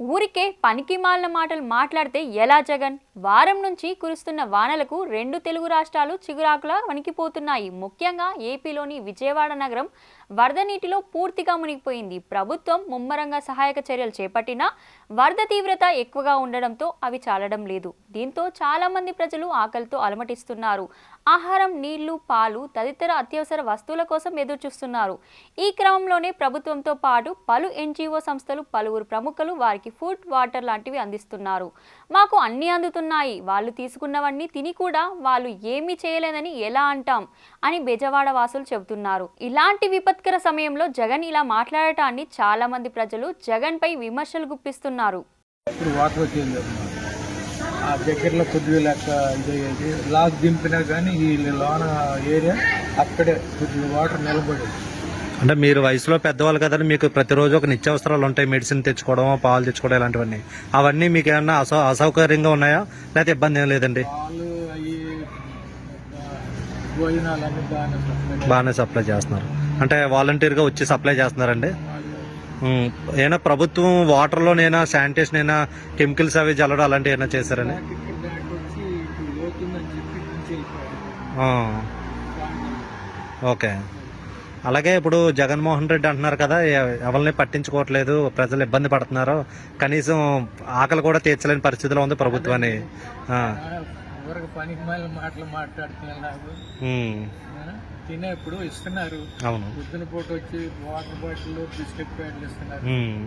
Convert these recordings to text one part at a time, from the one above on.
ఊరికే పనికి మాలిన మాటలు మాట్లాడితే ఎలా జగన్? వారం నుంచి కురుస్తున్న వానలకు రెండు తెలుగు రాష్ట్రాలు చిగురాకులా వణికిపోతున్నాయి. ముఖ్యంగా ఏపీలోని విజయవాడ నగరం వరద నీటిలో పూర్తిగా మునిగిపోయింది. ప్రభుత్వం ముమ్మరంగా సహాయక చర్యలు చేపట్టినా వరద తీవ్రత ఎక్కువగా ఉండడంతో అవి చాలడం లేదు. దీంతో చాలామంది ప్రజలు ఆకలితో అలమటిస్తున్నారు. ఆహారం నీళ్ళు పాలు తదితర అత్యవసర వస్తువుల కోసం ఎదురుచూస్తున్నారు. ఈ క్రమంలోనే ప్రభుత్వంతో పాటు పలు ఎన్జిఓ సంస్థలు పలువురు ప్రముఖులు వారికి ఫుడ్ వాటర్ లాంటివి అందిస్తున్నారు. మాకు అన్నీ అందుతున్నాయి. వాళ్ళు తీసుకున్నవన్నీ తిని కూడా వాళ్ళు ఏమీ చేయలేదని ఎలా అంటాం? అని బెజవాడ వాసులు చెబుతున్నారు. ఇలాంటి విపత్కర సమయంలో జగన్ ఇలా మాట్లాడటాన్ని చాలా మంది ప్రజలు జగన్ పై విమర్శలు గుప్పిస్తున్నారు. ఆ దగ్గరలో కొద్దిగా లెక్క ఇదయ్యేది లాక్ దింపినా కానీ ఈ లోన ఏరియా అక్కడే కొద్దిగా వాటర్ నిలబడేది. అంటే మీరు వయసులో పెద్దవాళ్ళు కదండి మీకు ప్రతిరోజు ఒక నిత్యావసరాలు ఉంటాయి. మెడిసిన్ తెచ్చుకోవడం పాలు తెచ్చుకోవడం ఇలాంటివన్నీ. అవన్నీ మీకు ఏమన్నా అసౌ అసౌకర్యంగా ఉన్నాయా? లేకపోతే ఇబ్బంది ఏం లేదండి? బాగానే సప్లై చేస్తున్నారు. అంటే వాలంటీర్గా వచ్చి సప్లై చేస్తున్నారండి? ఏమైనా ప్రభుత్వం వాటర్లోనైనా శానిటేషన్ అయినా కెమికల్స్ అవి జల్లడం అలాంటివి ఏమైనా చేశారని ఓకే. అలాగే ఇప్పుడు జగన్మోహన్ రెడ్డి అంటున్నారు కదా ఎవరిని పట్టించుకోవట్లేదు ప్రజలు ఇబ్బంది పడుతున్నారు. కనీసం ఆకలి కూడా తీర్చలేని పరిస్థితిలో ఉంది ప్రభుత్వాన్ని. మాటలు మాట్లాడుతున్నారు ఆ, తినేప్పుడు ఇస్తున్నారు. అవును. పొద్దున పూట వచ్చి వాటర్ బాటిల్ బిస్కెట్ ప్యాకెట్లు ఇస్తున్నారు.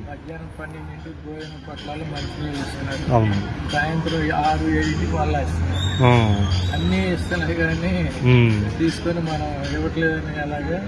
మధ్యాహ్నం పన్నెండింటి భోజనం పొట్లాలు మంచినీళ్ళు ఇస్తున్నారు. అవును. సాయంత్రం ఆరు ఏడింటికి మళ్ళీ ఇస్తున్నారు. అన్నీ ఇస్తున్నారు కానీ. తీసుకొని మనం ఇవ్వట్లేదని అలాగా